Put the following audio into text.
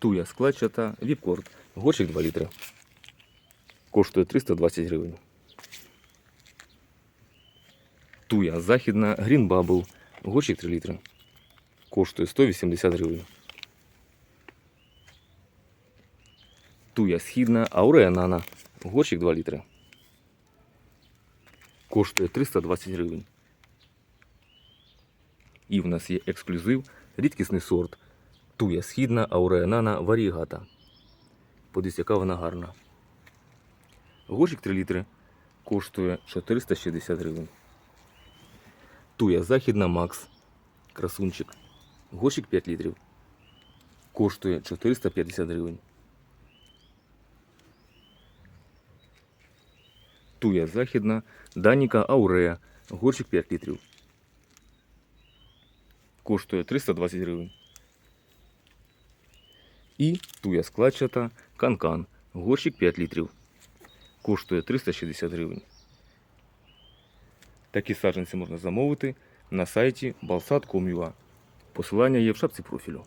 Туя складчата, віпкорд, горщик 2 літри. Коштує 320 гривень. Туя західна, Green Bubble, горщик 3 літри. Коштує 180 гривень. Туя східна, Аурея Нана, горщик 2 літри. Коштує 320 гривень. І в нас є ексклюзив, рідкісний сорт. Туя східна, Аурея Нана, варігата. Подивіться, яка вона гарна. Горщик 3 літри коштує 460 гривень. Туя західна Макс. Красунчик. Горщик 5 літрів. Коштує 450 гривень. Туя західна, Даніка Аурея. Горщик 5 літрів. Коштує 320 гривень. І туя складчата Канкан. Горщик 5 літрів. Коштує 360 гривень. Такі саджанці можна замовити на сайті balsat.com.ua. Посилання є в шапці профілю.